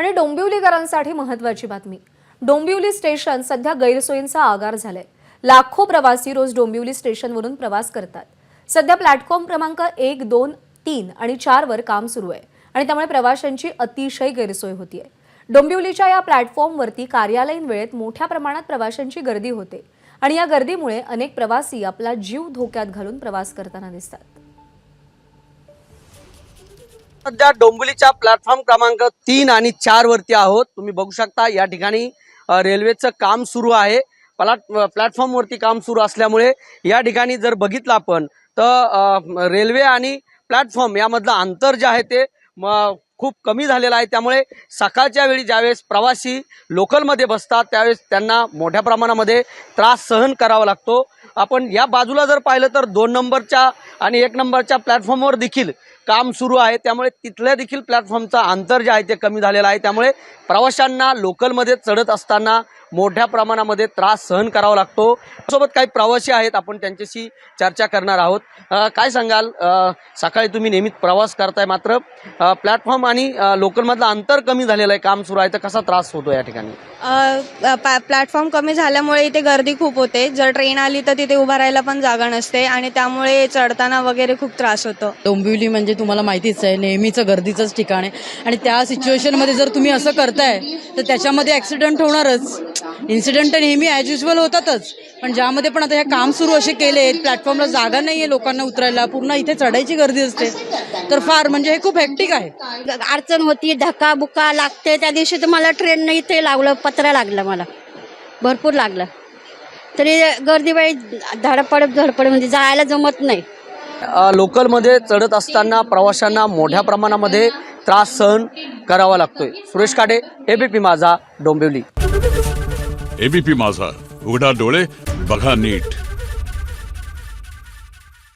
आणि डोंबिवलीकरांसाठी महत्त्वाची बातमी. डोंबिवली स्टेशन सध्या गैरसोयींचा आगार झालाय. लाखो प्रवासी रोज डोंबिवली स्टेशनवरून प्रवास करतात. सध्या प्लॅटफॉर्म क्रमांक एक दोन तीन आणि चारवर काम सुरू आहे आणि त्यामुळे प्रवाशांची अतिशय गैरसोय होतीये. डोंबिवलीच्या या प्लॅटफॉर्मवरती कार्यालयीन वेळेत मोठ्या प्रमाणात प्रवाशांची गर्दी होते आणि या गर्दीमुळे अनेक प्रवासी आपला जीव धोक्यात घालून प्रवास करताना दिसतात. सध्या डोंबिवलीच्या प्लॅटफॉर्म क्रमांक तीन आणि चार वरती आहोत. तुम्ही बघू शकता या ठिकाणी रेल्वेचं काम सुरू आहे. प्लॅट प्लॅटफॉर्मवरती काम सुरू असल्यामुळे या ठिकाणी जर बघितलं आपण तर रेल्वे आणि प्लॅटफॉर्म यामधलं अंतर जे आहे ते खूप कमी झालेलं आहे. त्यामुळे सकाळच्या वेळी ज्यावेळेस प्रवासी लोकलमध्ये बसतात त्यावेळेस त्यांना मोठ्या प्रमाणामध्ये त्रास सहन करावा लागतो. आपण या बाजूला जर पाहिलं तर दोन नंबरच्या आणि एक नंबरच्या प्लॅटफॉर्मवर देखील काम सुरू आहे. त्यामुळे तिथल्या देखील प्लॅटफॉर्मचं अंतर जे आहे ते कमी झालेलं आहे. त्यामुळे प्रवाशांना लोकलमध्ये चढत असताना मोठ्या प्रमाणामध्ये त्रास सहन करावा लागतो. सोबत काही प्रवासी आहेत. आपण त्यांच्याशी चर्चा करणार आहोत. काय सांगाल? सकाळी तुम्ही नेहमीच प्रवास करताय मात्र प्लॅटफॉर्म आणि लोकलमधलं अंतर कमी झालेलं आहे. काम सुरू आहे. तर कसा त्रास होतो या ठिकाणी? प्लॅटफॉर्म कमी झाल्यामुळे इथे गर्दी खूप होते. जर ट्रेन आली तर तिथे उभा राहायला पण जागा नसते आणि त्यामुळे चढताना वगैरे खूप त्रास होतो. डोंबिवली म्हणजे तुम्हाला माहितीच आहे नेहमीचं गर्दीचंच ठिकाण आहे. आणि त्या सिच्युएशनमध्ये जर तुम्ही असं करताय तर त्याच्यामध्ये ऍक्सिडेंट होणारच. इन्सिडेंट नेहमी ॲज युजल होतातच. पण ज्यामध्ये पण आता हे काम सुरू असे केले प्लॅटफॉर्मला जागा नाहीये लोकांना उतरायला पूर्ण इथे चढायची गर्दी असते. तर फार म्हणजे हे खूप हेक्टिक आहे. अडचण होती धक्का बुक्का लागते त्या दिवशी तर मला ट्रेन नाही ते लागलं पत्र लागलं मला. भरपूर लागलं. तरी गर्दी वेळी धडपड धडपड म्हणजे जायला जमत नाही. लोकलमध्ये चढत असताना प्रवाशांना मोठ्या प्रमाणामध्ये त्रास सहन करावा लागतोय. सुरेश काडे एबीपी माझा डोंबिवली. एबीपी माझा. उघडा डोळे बघा नीट.